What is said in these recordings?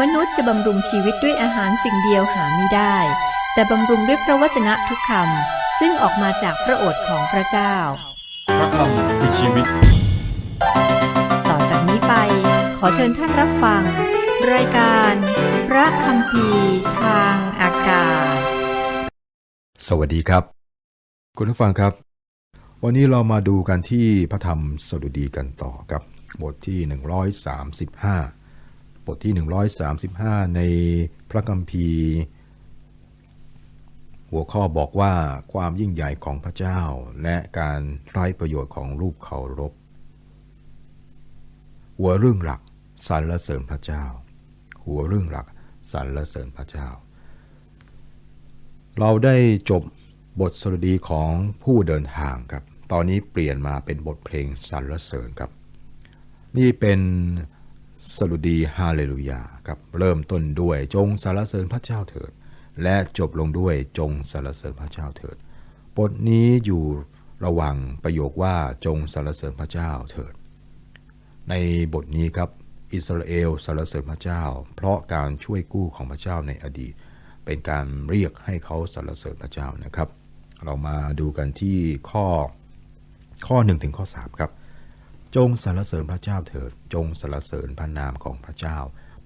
มนุษย์จะบำรุงชีวิตด้วยอาหารสิ่งเดียวหาไม่ได้ แต่บำรุงด้วยพระวจนะทุกคำซึ่งออกมาจากพระโอษฐ์ของพระเจ้า พระคำคือชีวิต ต่อจากนี้ไป ขอเชิญท่านรับฟัง รายการ พระคำพีร์ทางอากาศ สวัสดีครับ คุณผู้ฟังครับ วันนี้เรามาดูกันที่พระธรรมสดุดีกันต่อครับบทที่ 135 บทที่ 135 ในพระคัมภีร์ หัวข้อบอกว่าความยิ่งใหญ่ของพระเจ้า และการไร้ประโยชน์ของรูปเคารพ หัวเรื่องหลักสรรเสริญพระเจ้า หัวเรื่องหลักสรรเสริญพระเจ้า เราได้จบบทสดุดีของผู้เดินทางครับ ตอนนี้เปลี่ยนมาเป็นบทเพลงสรรเสริญครับ นี่เป็น สดุดีฮาเลลูยาครับเริ่มต้นด้วยจงสรรเสริญพระเจ้าเถิด และจบลงด้วยจงสรรเสริญพระเจ้าเถิด บทนี้อยู่ระหว่างประโยคว่าจงสรรเสริญพระเจ้าเถิด ในบทนี้ครับอิสราเอลสรรเสริญพระเจ้า เพราะการช่วยกู้ของพระเจ้าในอดีต เป็นการเรียกให้เขาสรรเสริญพระเจ้านะครับ เรามาดูกันที่ข้อข้อ1ถึงข้อ3ครับ จงสรรเสริญพระเจ้าเถิด จงสรรเสริญพระนามของพระเจ้า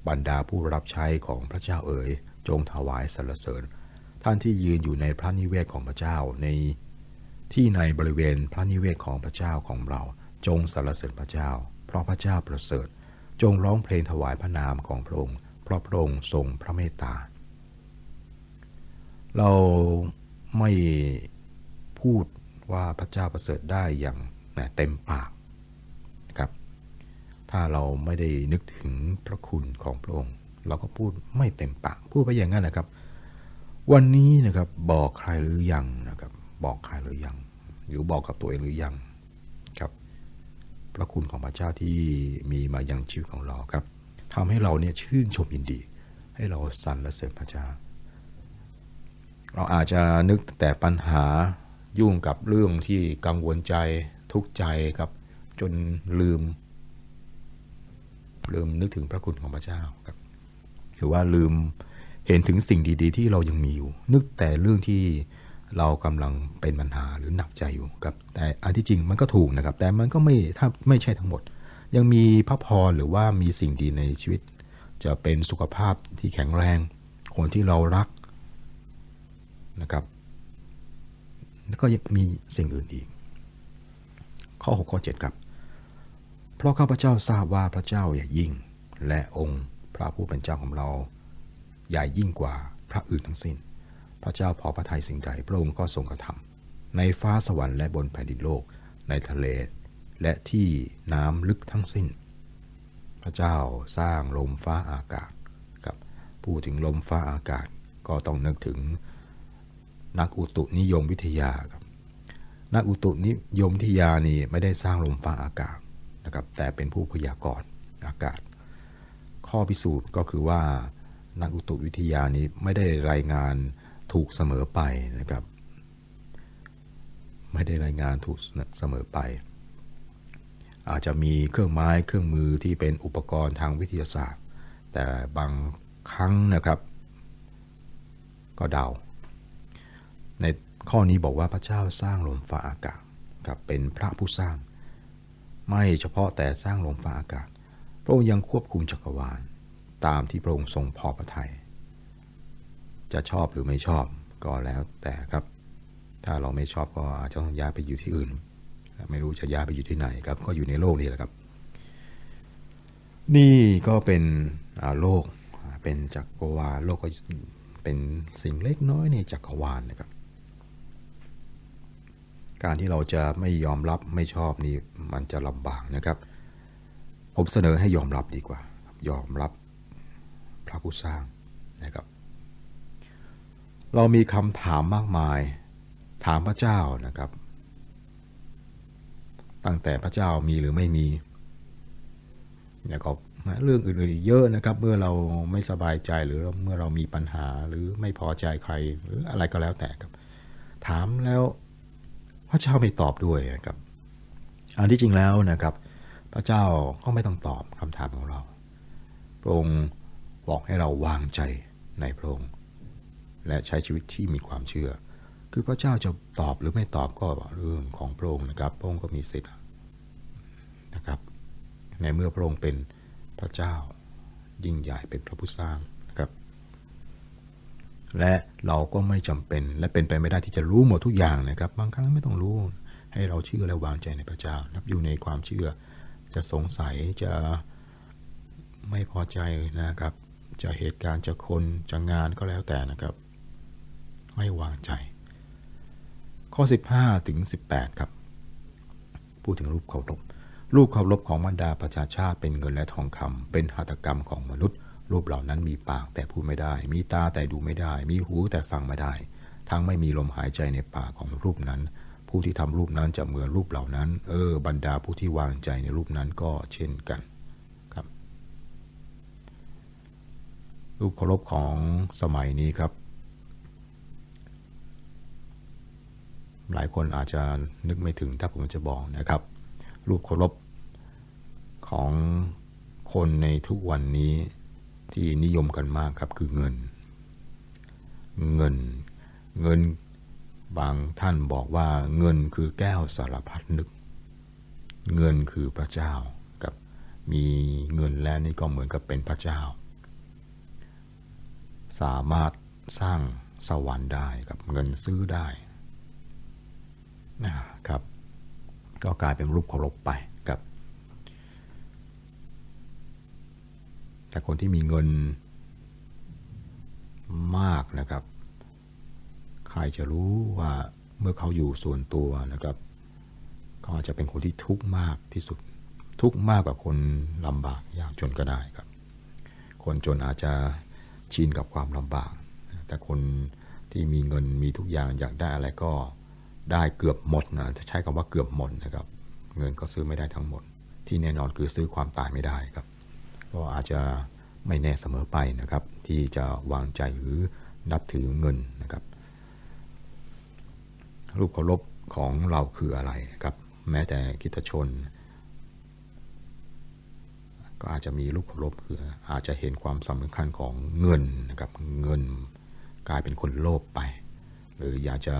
บรรดาผู้รับใช้ของพระเจ้าเอ๋ย จงถวายสรรเสริญ ท่านที่ยืนอยู่ในพระนิเวศของพระเจ้าในที่ในบริเวณพระนิเวศของพระเจ้าของเรา จงสรรเสริญพระเจ้า เพราะพระเจ้าประเสริฐ จงร้องเพลงถวายพระนามของพระองค์ เพราะพระองค์ทรงพระเมตตา เราไม่พูดว่าพระเจ้าประเสริฐได้อย่างเต็มปาก ถ้าเราไม่ได้นึกถึงพระคุณของพระองค์ เราก็พูดไม่เต็มปากพูดไปอย่างนั้นนะครับ วันนี้นะครับบอกใครหรือยังนะครับ บอกใครหรือยัง หรือบอกกับตัวเองหรือยังครับ พระคุณของพระเจ้าที่มีมายังชีวิตของเราครับทำให้เราเนี่ยชื่นชมยินดี ให้เราสรรเสริญพระเจ้า เราอาจจะนึกแต่ปัญหายุ่งกับเรื่องที่กังวลใจทุกข์ใจครับ จนลืม ลืมนึกถึงพระคุณของพระเจ้าครับหรือว่าลืมเห็นถึงสิ่งดี ๆ ที่เรายังมีอยู่ นึกแต่เรื่องที่เรากำลังเป็นปัญหาหรือหนักใจอยู่ครับ แต่อันที่จริงมันก็ถูกนะครับ แต่มันก็ไม่ถ้าไม่ใช่ทั้งหมด ยังมีพระพรหรือว่ามีสิ่งดีในชีวิต จะเป็นสุขภาพที่แข็งแรง คนที่เรารักนะครับ แล้วก็ยังมีสิ่งอื่นอีก ข้อ 6 ข้อ 7 ครับ เพราะข้าพเจ้าทราบว่าพระเจ้าใหญ่ยิ่ง และองค์พระผู้เป็นเจ้าของเรา ใหญ่ยิ่งกว่าพระอื่นทั้งสิ้น พระเจ้าพอพระทัยสิ่งใดพระองค์ก็ทรงกระทำในฟ้าสวรรค์และบนแผ่นดินโลกในทะเล และที่น้ำลึกทั้งสิ้น พระเจ้าสร้างลมฟ้าอากาศครับพูดถึงลมฟ้าอากาศก็ต้องนึกถึงนักอุตุนิยมวิทยาครับนักอุตุนิยมวิทยานี่ไม่ได้สร้างลมฟ้าอากาศ นะครับแต่เป็นผู้พยากรณ์อากาศ ข้อพิสูจน์ก็คือว่านักอุตุวิทยานี้ไม่ได้รายงานถูกเสมอไปนะครับ ไม่ได้รายงานถูกเสมอไป อาจจะมีเครื่องไม้เครื่องมือที่เป็นอุปกรณ์ทางวิทยาศาสตร์ แต่บางครั้งนะครับก็เดา ในข้อนี้บอกว่าพระเจ้าสร้างลมฟ้าอากาศกับเป็นพระผู้สร้าง ไม่เฉพาะแต่สร้างลมฟ้าอากาศ พระองค์ยังควบคุมจักรวาล ตามที่พระองค์ทรงพอพระทยัยจะชอบหรือไม่ชอบก็แล้วแต่ครับ ถ้าเราไม่ชอบก็อาจจะต้องย้ายไปอยู่ที่อื่น ไม่รู้จะย้ายไปอยู่ที่ไหนครับ ก็อยู่ในโลกนี้แหละครับ นี่ก็เป็นโลก เป็นจักรวาล โลกก็เป็นสิ่งเล็กน้อยในจักรวาลนะครับ การที่เราจะไม่ยอมรับไม่ชอบนี่มันจะลำบากนะครับ ผมเสนอให้ยอมรับดีกว่า ยอมรับพระผู้สร้างนะครับ เรามีคำถามมากมาย ถามพระเจ้านะครับ ตั้งแต่พระเจ้ามีหรือไม่มีแล้วก็เรื่องอื่นๆอีกเยอะนะครับ เมื่อเราไม่สบายใจหรือเมื่อเรามีปัญหาหรือไม่พอใจใครหรืออะไรก็แล้วแต่ครับ ถามแล้ว พระเจ้าไม่ตอบด้วยครับ อันที่จริงแล้วนะครับ พระเจ้าก็ไม่ต้องตอบคำถามของเรา พระองค์บอกให้เราวางใจในพระองค์และใช้ชีวิตที่มีความเชื่อ คือพระเจ้าจะตอบหรือไม่ตอบก็เรื่องของพระองค์นะครับ พระองค์ก็มีสิทธิ์นะครับ ในเมื่อพระองค์เป็นพระเจ้ายิ่งใหญ่เป็นพระผู้สร้าง และเราก็ไม่จำเป็น และเป็นไปไม่ได้ที่จะรู้หมดทุกอย่างนะครับ บางครั้งไม่ต้องรู้ ให้เราเชื่อและวางใจในพระเจ้านับอยู่ในความเชื่อ จะสงสัยจะไม่พอใจนะครับ จะเหตุการณ์จะคนจะงานก็แล้วแต่นะครับ ให้วางใจ ข้อ 15 ถึง 18 ครับ พูดถึงรูปเคารพรูปเคารพของบรรดาประชาชาติเป็นเงินและทองคำเป็นหัตถกรรมของมนุษย์ รูปเหล่านั้นมีปากแต่พูดไม่ได้ มีตาแต่ดูไม่ได้ มีหูแต่ฟังไม่ได้ ทั้งไม่มีลมหายใจในปากของรูปนั้น ผู้ที่ทำรูปนั้นจะเหมือนรูปเหล่านั้น เออ บรรดาผู้ที่วางใจในรูปนั้นก็เช่นกันครับ รูปเคารพของสมัยนี้ครับ หลายคนอาจจะนึกไม่ถึงถ้าผมจะบอกนะครับ รูปเคารพของคนในทุกวันนี้ ที่นิยมกันมากครับคือเงิน เงิน เงินบางท่านบอกว่าเงินคือแก้วสารพัดนึก เงินคือพระเจ้ากับมีเงินแล้วนี่ก็เหมือนกับเป็นพระเจ้า สามารถสร้างสวรรค์ได้กับเงินซื้อได้นะครับ ก็กลายเป็นรูปเคารพไปกับ แต่คนที่มีเงินมากนะครับ ใครจะรู้ว่าเมื่อเขาอยู่ส่วนตัวนะครับ เขาอาจจะเป็นคนที่ทุกข์มากที่สุด ทุกข์มากกว่าคนลำบากยากจนก็ได้ครับ คนจนอาจจะชินกับความลำบาก แต่คนที่มีเงินมีทุกอย่างอยากได้อะไรก็ได้เกือบหมดนะจะใช้คำว่าเกือบหมดนะครับ เงินก็ซื้อไม่ได้ทั้งหมด ที่แน่นอนคือซื้อความตายไม่ได้ครับ ก็อาจจะไม่แน่เสมอไปนะครับ ที่จะวางใจหรือนับถือเงินนะครับ รูปเคารพของเราคืออะไรครับ แม้แต่คริตชน ก็อาจจะมีรูปเคารพคืออาจจะเห็นความสำคัญของเงินนะครับเงินกลายเป็นคนโลภไป หรืออยากจะ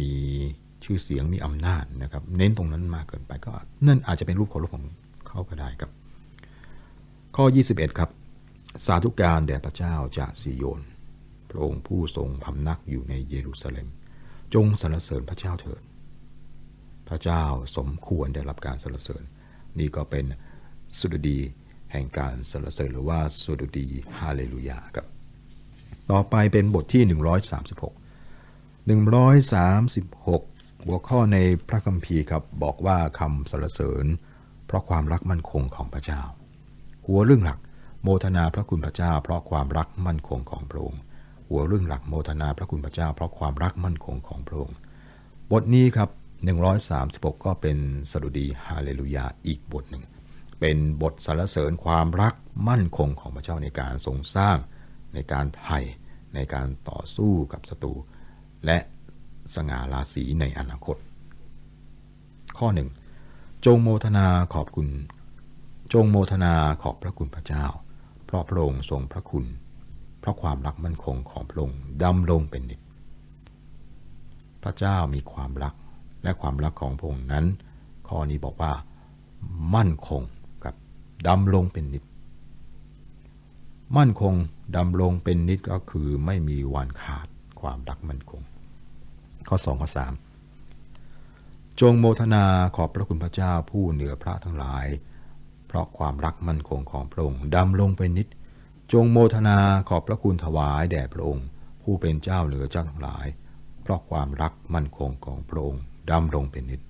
มีชื่อเสียงมีอำนาจนะครับ เน้นตรงนั้นมากเกินไปก็นั่นอาจจะเป็นรูปเคารพของเขาก็ได้ครับ ข้อ 21 ครับ สาธุการแด่พระเจ้าจากซิโยน พระองค์ผู้ทรงพำนักอยู่ในเยรูซาเล็ม จงสรรเสริญพระเจ้าเถิด พระเจ้าสมควรได้รับการสรรเสริญ นี่ก็เป็นสุดดีแห่งการสรรเสริญหรือว่าสุดดีฮาเลลูยาครับ ต่อไปเป็นบทที่ 136 136หัวข้อในพระคัมภีร์ครับบอกว่าคำสรรเสริญ เพราะความรักมั่นคงของพระเจ้า หัวเรื่องหลัก โมทนาพระคุณพระเจ้า เพราะความรักมั่นคงของพระองค์หัวเรื่องหลักโมทนาพระคุณพระเจ้า เพราะความรักมั่นคงของพระองค์บทนี้ครับ 136 ก็เป็นสดุดีฮาเลลูยาอีกบทหนึ่ง เป็นบทสรรเสริญความรักมั่นคงของพระเจ้าในการทรงสร้าง ในการไถ่ในการต่อสู้กับศัตรูและสง่าราศีในอนาคต ข้อหนึ่งจงโมทนาขอบคุณ จงโมทนาขอบพระคุณพระเจ้า เพราะพระองค์ทรงพระคุณ เพราะความรักมั่นคงของพระองค์ดำรงเป็นนิจพระเจ้ามีความรักและความรักของพระองค์นั้น ข้อนี้บอกว่า มั่นคงกับดำรงเป็นนิจมั่นคงดำรงเป็นนิจก็คือไม่มีวันขาดความรักมั่นคง ข้อ2ข้อ3จงโมทนาขอบพระคุณพระเจ้าผู้เหนือพระทั้งหลาย เพราะความรักมั่นคงของพระองค์ดำรงเป็นนิจจงโมทนาขอบพระคุณถวายแด่พระองค์ ผู้เป็นเจ้าเหนือเจ้าทั้งหลาย เพราะความรักมั่นคงของพระองค์ดำรงเป็นนิจ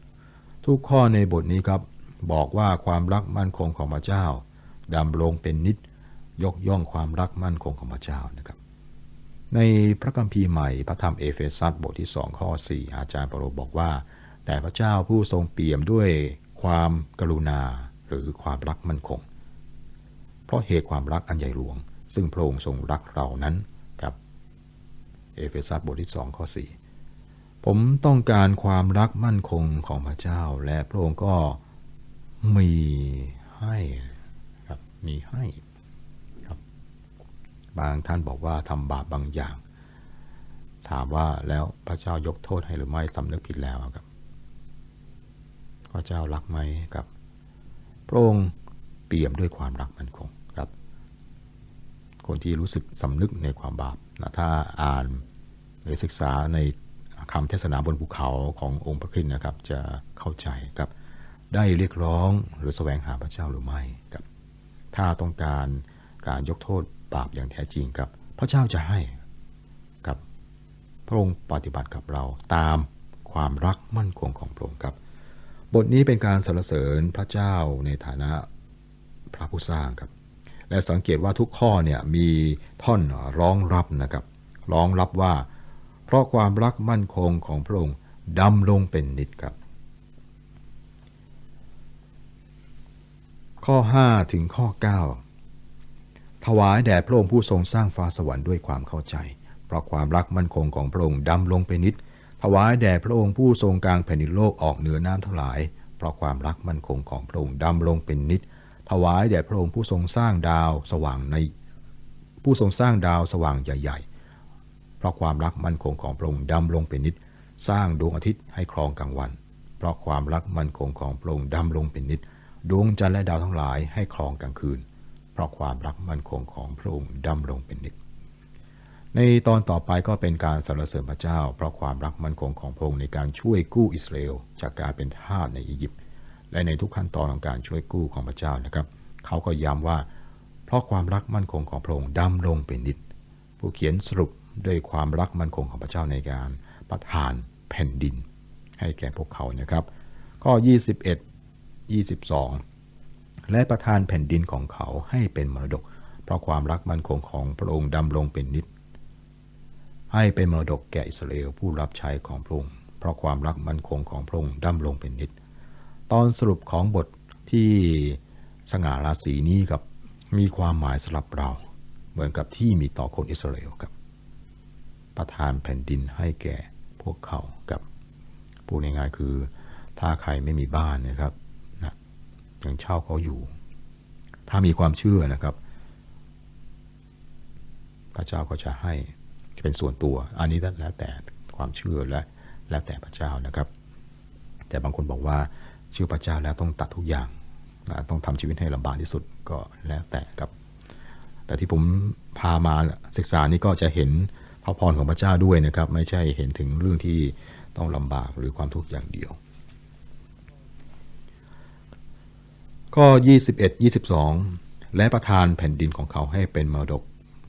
ทุกข้อในบทนี้ครับ บอกว่าความรักมั่นคงของพระเจ้าดำรงเป็นนิจยกย่องความรักมั่นคงของพระเจ้านะครับ ในพระคัมภีร์ใหม่พระธรรมเอเฟซัสบทที่2ข้อ4อาจารย์เปาโลบอกว่า แต่พระเจ้าผู้ทรงเปี่ยมด้วยความกรุณา หรือความรักมั่นคง เพราะเหตุความรักอันใหญ่หลวง ซึ่งพระองค์ทรงรักเรานั้นกับเอเฟซัสบทที่2ข้อ4ผมต้องการความรักมั่นคงของพระเจ้า และพระองค์ก็มีให้ครับมีให้ครับบางท่านบอกว่าทำบาปบางอย่าง ถามว่าแล้วพระเจ้ายกโทษให้หรือไม่สำนึกผิดแล้วครับพระเจ้ารักไหมครับ พระองค์เปี่ยมด้วยความรักมั่นคงครับ คนที่รู้สึกสำนึกในความบาปนะถ้าอ่านหรือศึกษาในคำเทศนาบนภูเขาขององค์พระคริสต์นะครับ จะเข้าใจครับได้เรียกร้องหรือแสวงหาพระเจ้าหรือไม่ครับ ถ้าต้องการการยกโทษบาปอย่างแท้จริงครับ พระเจ้าจะให้กับพระองค์ปฏิบัติกับเราตามความรักมั่นคงของพระองค์ครับ บทนี้เป็นการสรรเสริญพระเจ้าในฐานะพระผู้สร้างครับ และสังเกตว่าทุกข้อเนี่ยมีท่อนร้องรับนะครับ ร้องรับว่า เพราะความรักมั่นคงของพระองค์ดำลงเป็นนิจครับ ข้อ 5 ถึงข้อ 9 ถวายแด่พระองค์ผู้ทรงสร้างฟ้าสวรรค์ด้วยความเข้าใจ เพราะความรักมั่นคงของพระองค์ดำลงเป็นนิจ ถวายแด่พระองค์ผู้ทรงกลางแผ่นดินโลกออกเหนือน้ำทั้งหลาย เพราะความรักมั่นคงของพระองค์ดำลงเป็นนิจถวายแด่พระองค์ผู้ทรงสร้างดาวสว่างใน ผู้ทรงสร้างดาวสว่างใหญ่ๆ เพราะความรักมั่นคงของพระองค์ดำลงเป็นนิจสร้างดวงอาทิตย์ให้ครองกลางวัน เพราะความรักมั่นคงของพระองค์ดำลงเป็นนิจดวงจันทร์และดาวทั้งหลายให้ครองกลางคืน เพราะความรักมั่นคงของพระองค์ดำลงเป็นนิจ ในตอนต่อไปก็เป็นการสรรเสริญพระเจ้า เพราะความรักมั่นคงของพระองค์ในการช่วยกู้อิสราเอลจากการเป็นทาสในอียิปต์และในทุกขั้นตอนของการช่วยกู้ของพระเจ้านะครับ เขาก็ย้ำว่า เพราะความรักมั่นคงของพระองค์ดำลงเป็นนิจผู้เขียนสรุปด้วยความรักมั่นคงของพระเจ้าในการประทานแผ่นดิน ให้แก่พวกเขานะครับ ข้อ 21 22 และประทานแผ่นดินของเขาให้เป็นมรดก เพราะความรักมั่นคงของพระองค์ดำลงเป็นนิจ ให้เป็นมรดกแก่อิสราเอลผู้รับใช้ของพระองค์เพราะความรักมั่นคงของพระองค์ดำลงเป็นนิจตอนสรุปของบทที่สง่าราศีนี้ครับมีความหมายสำหรับเรา เหมือนกับที่มีต่อคนอิสราเอลครับ ประทานแผ่นดินให้แก่พวกเขากับพูดง่ายๆคือ ถ้าใครไม่มีบ้านนะครับนะยังเช่าเขาอยู่ ถ้ามีความเชื่อนะครับ พระเจ้าก็จะให้ เป็นส่วนตัว อันนี้แล้วแต่ความเชื่อและแล้วแต่พระเจ้านะครับ แต่บางคนบอกว่าเชื่อพระเจ้าแล้วต้องตัดทุกอย่างนะต้องทำชีวิตให้ลำบากที่สุดก็แล้วแต่ครับ แต่ที่ผมพามาศึกษานี่ก็จะเห็นพระพรของพระเจ้าด้วยนะครับ ไม่ใช่เห็นถึงเรื่องที่ต้องลำบากหรือความทุกข์อย่างเดียว ข้อ 21 22 และประทานแผ่นดินของเขาให้เป็นมรดก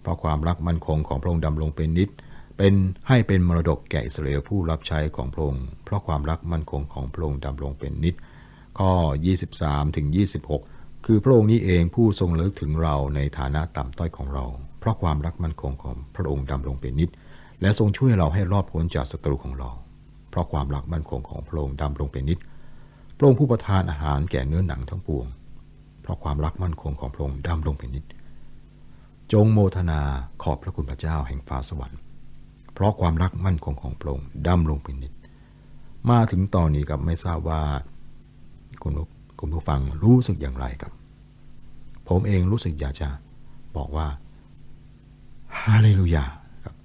ราะความรักมั่นคงของพระองค์ดำรงเป็นนิจเป็นให้เป็นมรดกแก่อิสราเอลผู้รับใช้ของพระองค์เพราะความรักมั่นคงของพระองค์ดำรงเป็นนิจข้อ 23ถึง26 คือพระองค์นี้เองผู้ทรงเลิกถึงเราในฐานะต่ำต้อยของเรา เพราะความรักมั่นคงของพระองค์ดำรงเป็นนิจและทรงช่วยเราให้รอดพ้นจากศัตรูของเรา เพราะความรักมั่นคงของพระองค์ดำรงเป็นนิจพระองค์ผู้ประทานอาหารแก่เนื้อหนังทั้งปวง เพราะความรักมั่นคงของพระองค์ดำรงเป็นนิจ จงโมทนาขอบพระคุณพระเจ้าแห่งฟ้าสวรรค์ เพราะความรักมั่นคงของพระองค์ดำรงเป็นนิจมาถึงตอนนี้ครับไม่ทราบว่าคุณคุณผู้ฟังรู้สึกอย่างไรครับ ผมเองรู้สึกอยากจะบอกว่าฮาเลลูยาครับ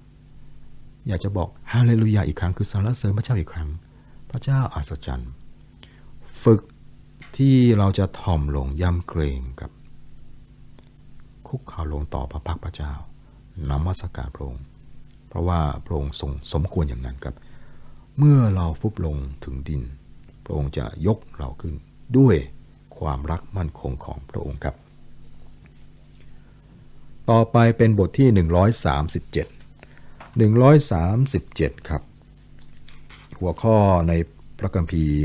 อยากจะบอกฮาเลลูยาอีกครั้งคือสรรเสริญพระเจ้าอีกครั้ง พระเจ้าอัศจรรย์ ฝึกที่เราจะถ่อมลงย่ำเกรงกับ คุกเข่าลงต่อพระพักตร์พระเจ้านมัสการพระองค์เพราะว่าพระองค์ทรงสมควรอย่างนั้นครับ เมื่อเราฟุบลงถึงดิน พระองค์จะยกเราขึ้นด้วยความรักมั่นคงของพระองค์ครับ ต่อไปเป็นบทที่ 137 137 ครับ หัวข้อในพระคัมภีร์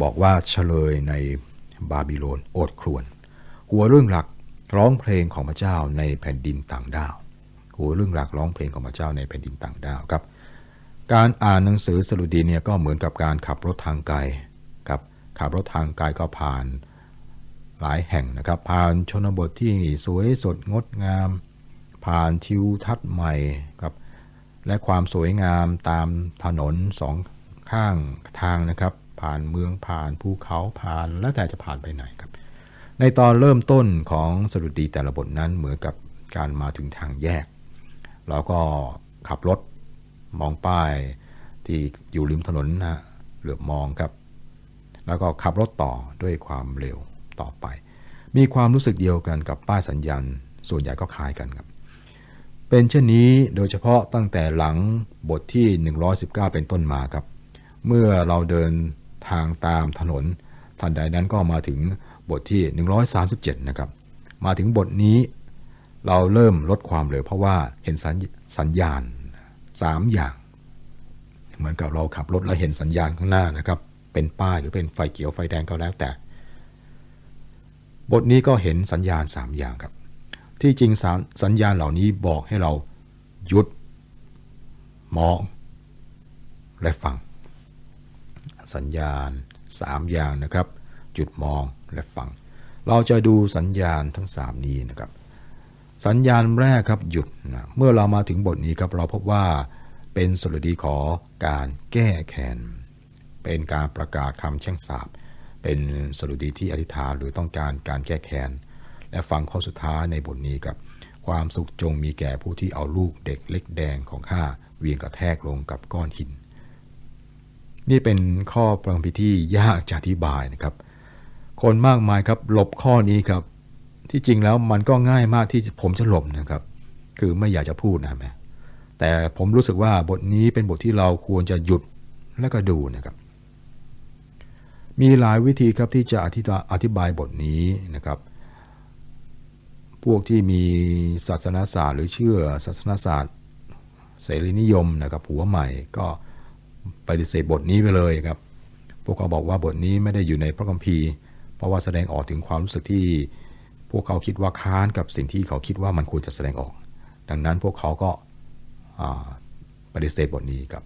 บอกว่าเฉลยในบาบิโลนโอดครวน หัวเรื่องหลัก ร้องเพลงของพระเจ้าในแผ่นดินต่างดาวหัวเรื่องหลักร้องเพลงของพระเจ้าในแผ่นดินต่างดาวครับ การอ่านหนังสือสรุดีเนี่ยก็เหมือนกับการขับรถทางไกลครับขับรถทางไกลก็ผ่านหลายแห่งนะครับ ผ่านชนบทที่สวยสดงดงาม ผ่านทิวทัศน์ใหม่ครับและความสวยงามตามถนนสองข้างทางนะครับ ผ่านเมืองผ่านภูเขาผ่านแล้วแต่จะผ่านไปไหนครับ ในตอนเริ่มต้นของสรุดีแต่ละบทนั้นเหมือนกับการมาถึงทางแยก เราก็ขับรถมองป้ายที่อยู่ริมถนนนะฮะเหลือบมองครับ แล้วก็ขับรถต่อด้วยความเร็วต่อไป มีความรู้สึกเดียวกันกับป้ายสัญญาณ ส่วนใหญ่ก็คล้ายกันครับ เป็นเช่นนี้โดยเฉพาะตั้งแต่หลังบทที่ 119 เป็นต้นมาครับ เมื่อเราเดินทางตามถนนทันใดนั้นก็มาถึง บทที่ 137 นะครับ มาถึงบทนี้เราเริ่มลดความเร็วเพราะว่าเห็นสัญสญญาณ 3 อย่าง เหมือนกับเราขับรถแล้วเห็นสัญญาณข้างหน้านะครับ เป็นป้ายหรือเป็นไฟเขียวไฟแดงก็แล้วแต่ บทนี้ก็เห็นสัญญาณ 3 อย่างครับ ที่จริงส,สัญญาณเหล่านี้บอกให้เราหยุด มอง และฟัง สัญญาณ 3 อย่างนะครับ จุดมองและฟัง เราจะดูสัญญาณทั้ง 3 นี้นะครับ สัญญาณแรกครับหยุดนะเมื่อเรามาถึงบทนี้ครับเราพบว่าเป็นสรุดีขอการแก้แค้นเป็นการประกาศคำแช่งสาบเป็นสรุดีที่อธิษฐานหรือต้องการการแก้แค้นและฟังข้อสุดท้ายในบทนี้กับ ความสุขจงมีแก่ผู้ที่เอาลูกเด็กเล็กแดงของข้าเวียงกระแทกลงกับก้อนหิน นี่เป็นข้อประพิที่ยากจะอธิบายนะครับ คนมากมายครับหลบข้อนี้ครับ ที่จริงแล้วมันก็ง่ายมากที่ผมจะหลบนะครับ คือไม่อยากจะพูดนะแม่แต่ผมรู้สึกว่าบทนี้เป็นบทที่เราควรจะหยุดและก็ดูนะครับ มีหลายวิธีครับที่จะอธิบายอธิบายบทนี้นะครับ พวกที่มีศาสนาศาสตร์หรือเชื่อศาสนาศาสตร์ เสรีนิยมนะครับหัวใหม่ก็ปฏิเสธบทนี้ไปเลยครับ พวกเขาบอกว่าบทนี้ไม่ได้อยู่ในพระคัมภีร์ เพราะว่าแสดงออกถึงความรู้สึกที่ พวกเขาคิดว่าค้านกับสิ่งที่เขาคิดว่ามันควรจะแสดงออก ดังนั้นพวกเขาก็าปฏิเสธบทนี้ครับ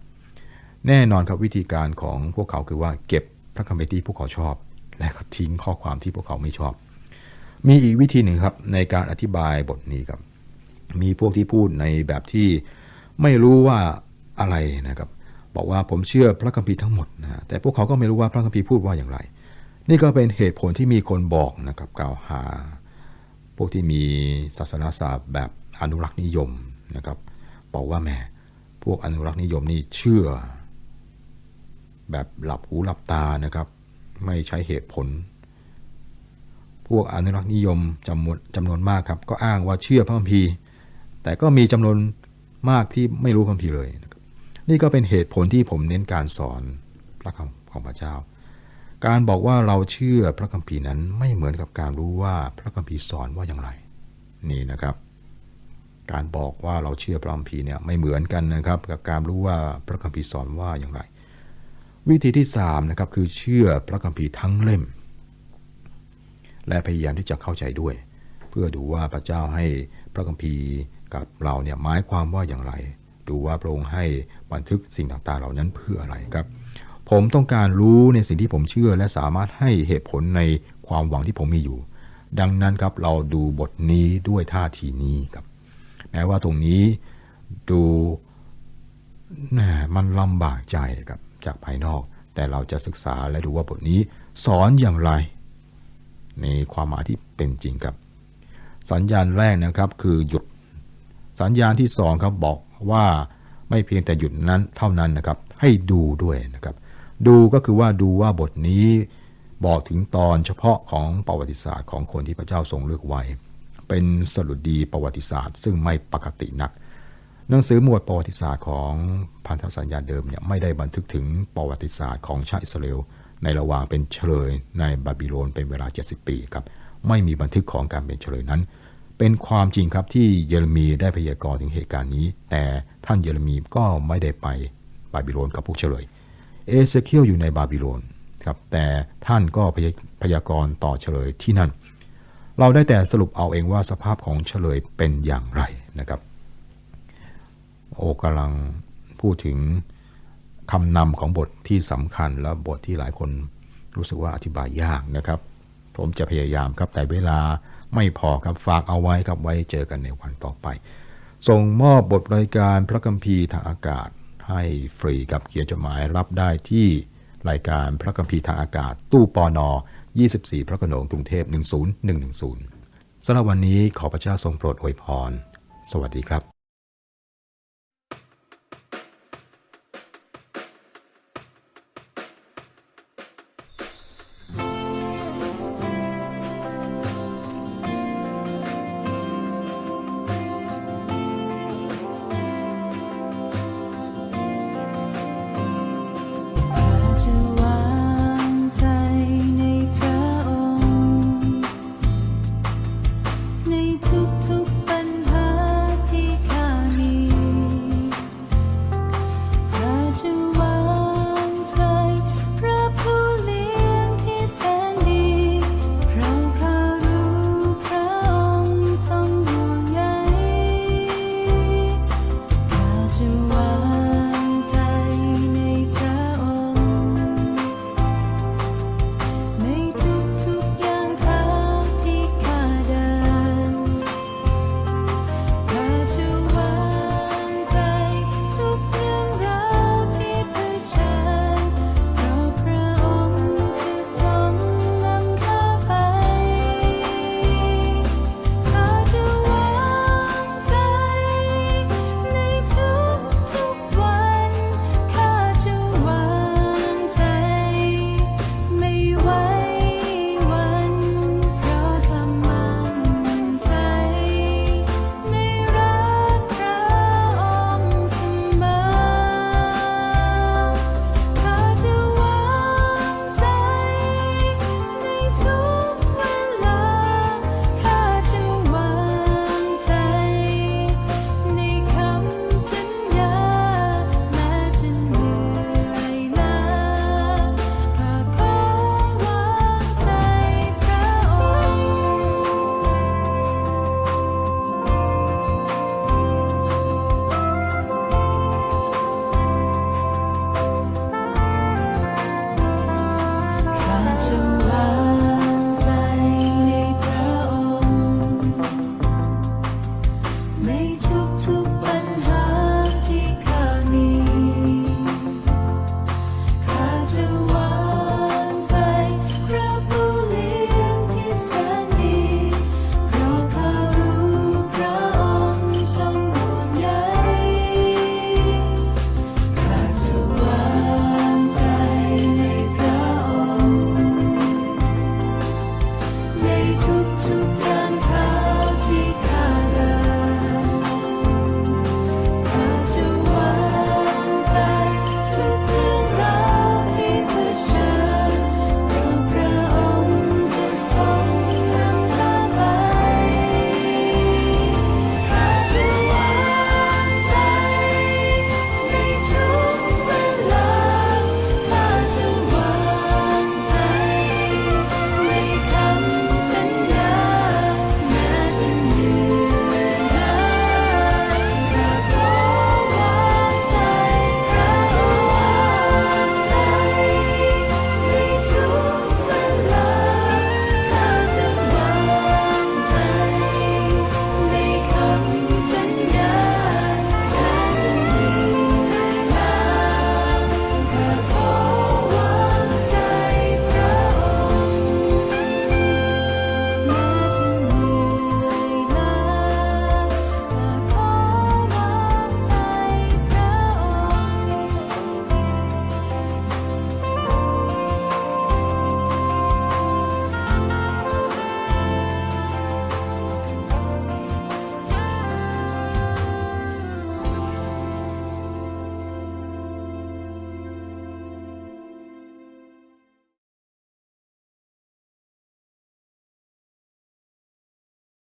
แน่นอนครับวิธีการของพวกเขาคือว่าเก็บพระคัมภีร์ที่พวกเขาชอบ และก็ทิ้งข้อความที่พวกเขาไม่ชอบ มีอีกวิธีหนึ่งครับในการอธิบายบทนี้ครับ มีพวกที่พูดในแบบที่ไม่รู้ว่าอะไรนะครับ บอกว่าผมเชื่อพระคัมภีร์ทั้งหมดนะแต่พวกเขาก็ไม่รู้ว่าพระคัมภีร์พูดว่าอย่างไร นี่ก็เป็นเหตุผลที่มีคนบอกนะครับกล่าวหา พวกที่มีศาสนาศาสตร์แบบอนุรักษ์นิยมนะครับบอกว่าแม่พวกอนุรักษ์นิยมนี่เชื่อ แบบหลับหูหลับตานะครับ ไม่ใช้เหตุผล พวกอนุรักษ์นิยมจำนวนจำนวนมากครับก็อ้างว่าเชื่อพระคัมภีร์ แต่ก็มีจำนวนมากที่ไม่รู้พระคัมภีร์เลยนะครับนี่ก็เป็นเหตุผลที่ผมเน้นการสอนพระคำของพระเจ้า การบอกว่าเราเชื่อพระคัมภีร์นั้นไม่เหมือนกับการรู้ว่าพระคัมภีร์สอนว่าอย่างไร นี่นะครับ การบอกว่าเราเชื่อพระคัมภีร์เนี่ยไม่เหมือนกันนะครับ กับการรู้ว่าพระคัมภีร์สอนว่าอย่างไร วิธีที่3นะครับคือเชื่อพระคัมภีร์ทั้งเล่ม และพยายามที่จะเข้าใจด้วย เพื่อดูว่าพระเจ้าให้พระคัมภีร์กับเราเนี่ยหมายความว่าอย่างไร ดูว่าพระองค์ให้บันทึกสิ่งต่างๆ เหล่านั้นเพื่ออะไรครับ ผมต้องการรู้ในสิ่งที่ผมเชื่อ และสามารถให้เหตุผลในความหวังที่ผมมีอยู่ ดังนั้นครับเราดูบทนี้ด้วยท่าทีนี้ครับ แม้ว่าตรงนี้ดูแหม่มันลำบากใจครับจากภายนอก แต่เราจะศึกษาและดูว่าบทนี้สอนอย่างไร ในความหมายที่เป็นจริงครับ สัญญาณแรกนะครับคือหยุด สัญญาณที่สองครับบอกว่าไม่เพียงแต่หยุดนั้นเท่านั้นนะครับ ให้ดูด้วยนะครับ ดูก็คือว่าดูว่าบทนี้บอกถึงตอนเฉพาะของประวัติศาสตร์ของคนที่พระเจ้าทรงเลือกไว้ เป็นสรุดีประวัติศาสตร์ ซึ่งไม่ปกตินัก หนังสือหมวดประวัติศาสตร์ของพันธสัญญาเดิมเนี่ยไม่ได้บันทึกถึงประวัติศาสตร์ของชาติอิสราเอลในระหว่างเป็นเฉลยในบาบิโลนเป็นเวลา 70 ปีครับไม่มีบันทึกของการเป็นเฉลยนั้น เป็นความจริงครับที่เยเรมีได้พยากรณ์ถึงเหตุการณ์นี้ แต่ท่านเยเรมีก็ไม่ได้ไปบาบิโลนกับพวกเฉลย เอเซเคียลอยู่ในบาบิโลนครับแต่ท่านก็พยากรณ์ต่อเฉลยที่นั่น เราได้แต่สรุปเอาเองว่าสภาพของเฉลยเป็นอย่างไรนะครับโอกำลังพูดถึงคำนำของบทที่สำคัญและบทที่หลายคนรู้สึกว่าอธิบายยากนะครับ ผมจะพยายามครับแต่เวลาไม่พอครับฝากเอาไว้ครับไว้เจอกันในวันต่อไป ส่งมอบบทรายการพระคัมภีร์ทางอากาศ ให้ฟรีกับเขียนจดหมายรับได้ที่รายการพระคัมภีร์ทางอากาศ ตู้ปอนอ24 พระโขนงกรุงเทพ 10110สำหรับวันนี้ขอพระเจ้าทรงโปรดอวยพร สวัสดีครับ